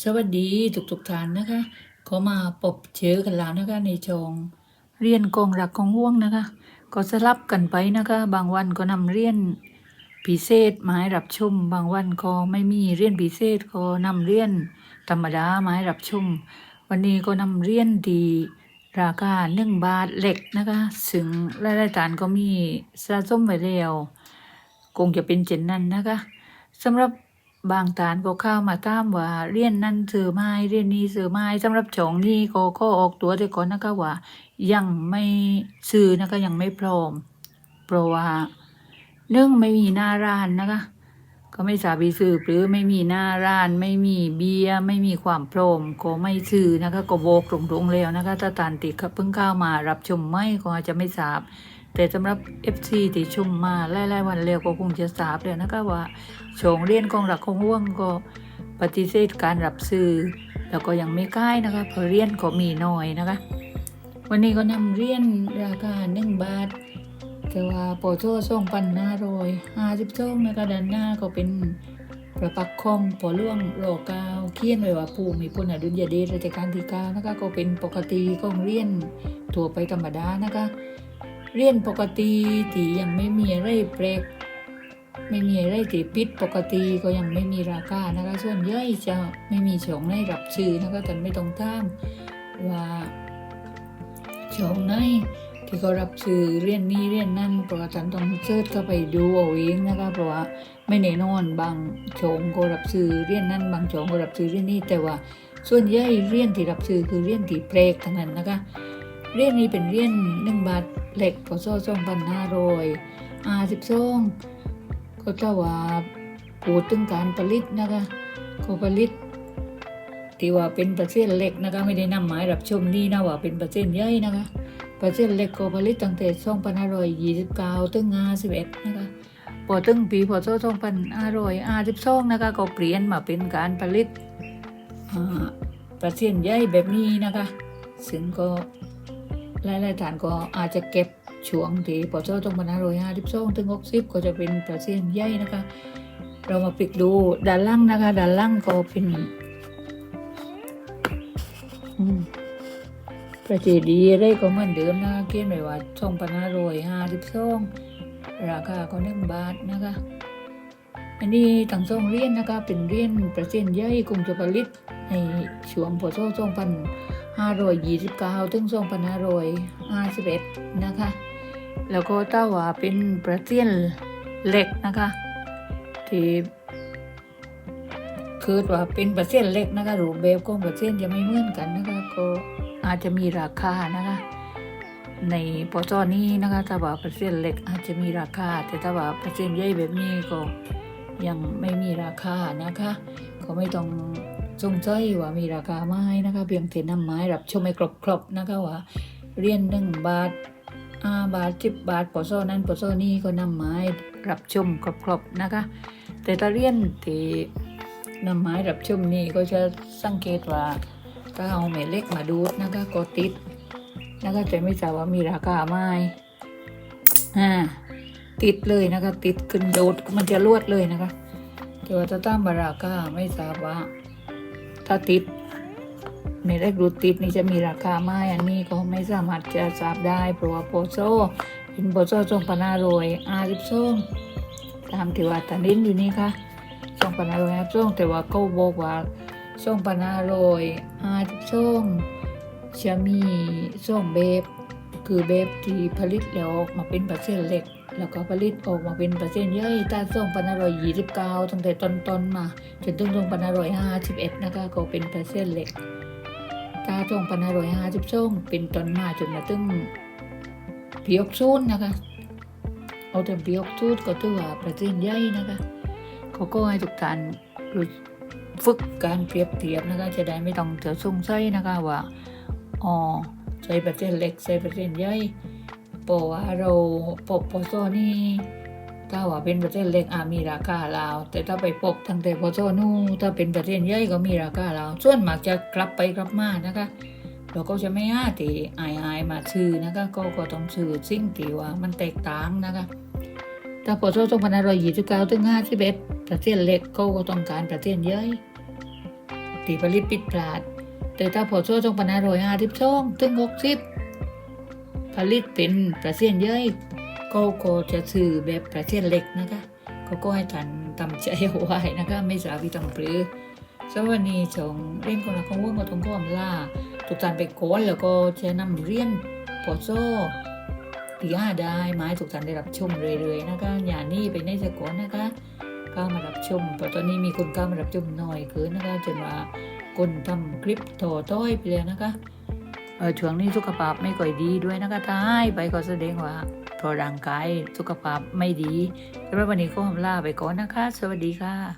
สวัสดีทุกทุกๆท่านนะคะเขามาพบเจอกันแล้วนะคะในช่องเรียนกองหลักของห่วงนะคะ ก็สลับกันไปนะคะ บางวันก็นำเรียนพิเศษมาให้รับชม บางวันก็ไม่มีเรียนพิเศษก็นำเรียนธรรมดามาให้รับชม วันนี้ก็นำเรียนดีราคาหนึ่งบาทเหล็กนะคะซึ่งรายได้ฐานก็มีสะสมไว้แล้วคงจะเป็นเจนนั้นนะคะสำหรับ บางตานก็เข้ามาตามว่าเรียนนั่นซื้อไม้เรียนนี้ซื้อไม้สำหรับจองนี่ก็ก็ออกตัวไปก่อนนะคะว่า ยังไม่ซื้อนะคะยังไม่พร้อมเพราะว่าเนื่องไม่มีหน้าร้านนะคะ ก็ไม่สาบีซื้อหรือไม่มีหน้าร้าน ไม่มีเบียร์ไม่มีความพร้อมก็ไม่ซื้อนะคะก็โบกตรงๆแล้วนะคะถ้าตานติดเพิ่งเข้ามารับชมไม่ก็อาจจะไม่ทราบ แต่สำหรับ FC ที่ชมมาไล่ๆวันแล้วก็คงจะทราบเลยนะคะว่าโฉงเรียนกองหลักของห่วงก็ปฏิเสธการรับซื้อแล้วก็ยังไม่ใกล้นะคะเพราะเรียนก็มีน้อยนะคะ วันนี้ก็นำเรียนราคาหนึ่งบาท แต่ว่าโปรโทส่งปันหน้าร้อยห้าสิบสองนะคะด้านหน้าก็เป็นประปักคองปอล่วงโรเกาวเขียนไว้ว่าผู้มีพลอดุลยเดชราชการที่เก้านะคะก็เป็นปกติของเรียนทั่วไปธรรมดานะคะ เรียนปกติที่ยังไม่มีอะไรแปลกไม่มีอะไรที่ปิดปกติก็ยังไม่มีราคานะคะส่วนใหญ่จะไม่มีช่องให้รับชื่อนะคะแต่ไม่ต้องตามว่าช่องไหนที่เขารับชื่อเรียนนี้เรียนนั่นเพราะว่าฉันต้องเสิร์ชเข้าไปดูเอาเองนะคะเพราะว่าไม่แน่นอนบางชงก็รับชื่อเรียนนั่นบางชงก็รับชื่อเรียนนี้แต่ว่าส่วนใหญ่เรียนที่รับชื่อคือเรียนที่แปลกทั้งนั้นนะคะ เรียนนี้เป็นเรียนหนึ่งบาทเหล็กพศสองพันห้าร้อยห้าสิบสองก็ถ้าว่าพูดถึงการผลิตนะคะก็ผลิตที่ว่าเป็นปร์เซ็นต์เล็กนะคะไม่ได้นำหมายรับชมนี่นะว่าเป็นปร์เซ็นใหญ่นะคะปร์เซ็นต์เล็กก็ผลิตตั้งแต่สองพันห้าร้อยยี่สิบเก้าถึงห้าสิบเอ็ดนะคะพอถึงปีพศสองพันห้าร้อยห้าสิบสองนะคะก็เปลี่ยนมาเป็นการผลิตปร์เซ็นใหญ่แบบนี้นะคะซึ่งก็ หลายๆฐานก็อาจจะเก็บช่วงที่พอเจ้าต้องพันห้าร้อยห้าสิบสองถึงหกสิบก็จะเป็นปร์เซ็นใหญ่นะคะ เรามาปิดดูด้านล่างนะคะด้านล่างก็เป็นประเจดีย์อะไรก็เหมือนเดิมนะคะเขียนไว้ว่าสองพันห้าร้อยห้าสิบสองราคาก็หนึ่งบาทนะคะอันนี้ต่างสองเรียญนะคะเป็นเรียญเปร์เซ็นใหญ่คงจะผลิตในช่วงพศสองพัน 529ถึง2551 นะคะ แล้วก็ถ้าว่าเป็นประเทศเล็กนะคะที่คือว่าเป็นประเทศเล็กนะคะรูปแบบของประเทศจะไม่เหมือนกันนะคะ ก็อาจจะมีราคานะคะ ในปจนี้นะคะถ้าว่าประเทศเล็กอาจจะมีราคา แต่ถ้าว่าประเทศใหญ่แบบนี้ก็ยังไม่มีราคานะคะ ก็ไม่ต้อง สงสัยว่ามีราคาไม้นะคะเพียงแต่นำไม้รับชมให้ครบๆนะคะว่าเรียนหนึ่งบาทอาบาทสิบบาทปอโซนั้นปอโซนี้ก็นำไม้รับชมครบๆนะคะ แต่ถ้าเรียนที่นำไม้รับชมนี่ก็จะสังเกตว่าถ้าเอาแม่เล็กมาดูดนะคะก็ติดนะคะแต่ไม่ทราบว่ามีราคาไม้อ่าติดเลยนะคะ ติดขึ้นโดดมันจะลวดเลยนะคะแต่ว่าถ้าตามบาราคาไม่ทราบว่า ถ้าติดไม่ได้รูติดนี่จะมีราคาไหมอันนี้ก็ไม่สามารถจะทราบได้ เพราะว่าโปโซเป็นโปโซสองพันห้าร้อยอาสิบสองตามที่ว่าตันดินอยู่นี่ค่ะสองพันห้าร้อยห้าสิบสองแต่ว่าเขาบอกว่าสองพันห้าร้อยห้าสิบสองจะมีสองแบบคือแบบที่ผลิตแล้วออกมาเป็นปร์เซ็นต์เล็ก แล้วก็ผลิตออกมาเป็นเปอร์เซ็นต์ย่อยถ้าสองพันารอยยี่สิบเก้าตั้งแต่ต้นๆมา จนถึงสองพันารอยห้าสิบเอ็ดนะคะก็เป็นเปอร์เซ็นต์เล็กถ้าสองพันารอยห้าสิบสองเป็นต้นมาจนมาถึงปีหกศูนนะคะ เอาแต่ปีหกศูนก็ถือว่าเปอร์เซ็นต์ใหญ่นะคะเขาก็ให้ทุกท่านรู้ฝึกการเปรียบเทียบนะคะ จะได้ไม่ต้องเจอสงสัยนะคะว่าอ๋อใช้เปอร์เซ็นต์เล็กใช้เปอร์เซ็นต์ใหญ่ เพราะว่าเราปกปโซนี่ถ้าว่าเป็นประเทศเล็กอามีราคาลาวแต่ถ้าไปปกทางแต่พอโซนู่ถ้าเป็นประเทศใหญ่ก็มีราคาลาวส่วนมากจะกลับไปกลับมานะคะเราก็จะไม่อ้าตีอายอายมาซื้อนะคะก็ก็ต้องซื้อสิ่งที่ว่ามันแตกต่างนะคะถ้าพอโซสองพันห้าร้อยยี่สิบเก้าถึงห้าสิบเอ็ดประเทศเล็กเขาก็ต้องการประเทศใหญ่ตีผลิตปิดพลาด แต่ถ้าพอโซ่จงปนาโรยอาทิบช่องถึงหกสิบ ผลิตเป็นประเซียนเย้ยก็ก็จะซื้อแบบประเซียนเล็กนะคะเขาก็ให้ทันตำใจเอาไว้นะคะไม่สาวิตังปรือสำหรับวันนี้ชงเรียนคนละของว่างก็ต้องก้อมล่าทุกทานไปโกนแล้วก็จะนำเรียนพอโซ่ตีห้าได้ไม้ทุกท่านได้รับชมเรื่อยๆนะคะอย่านี่ไปในสกอนนะคะเข้ามารับชมเพราะตอนนี้มีคนเข้ามารับชมน้อยเกินนะคะจนว่าคนทำคลิปโถต้อยไปเลยนะคะ ช่วงนี้สุขภาพไม่ค่อยดีด้วยนะคะท้าให้ไปก็แสดงว่าพอร่างกายสุขภาพไม่ดีแล้ววันนี้ก็ขอลาไปก่อนนะคะ สวัสดีค่ะ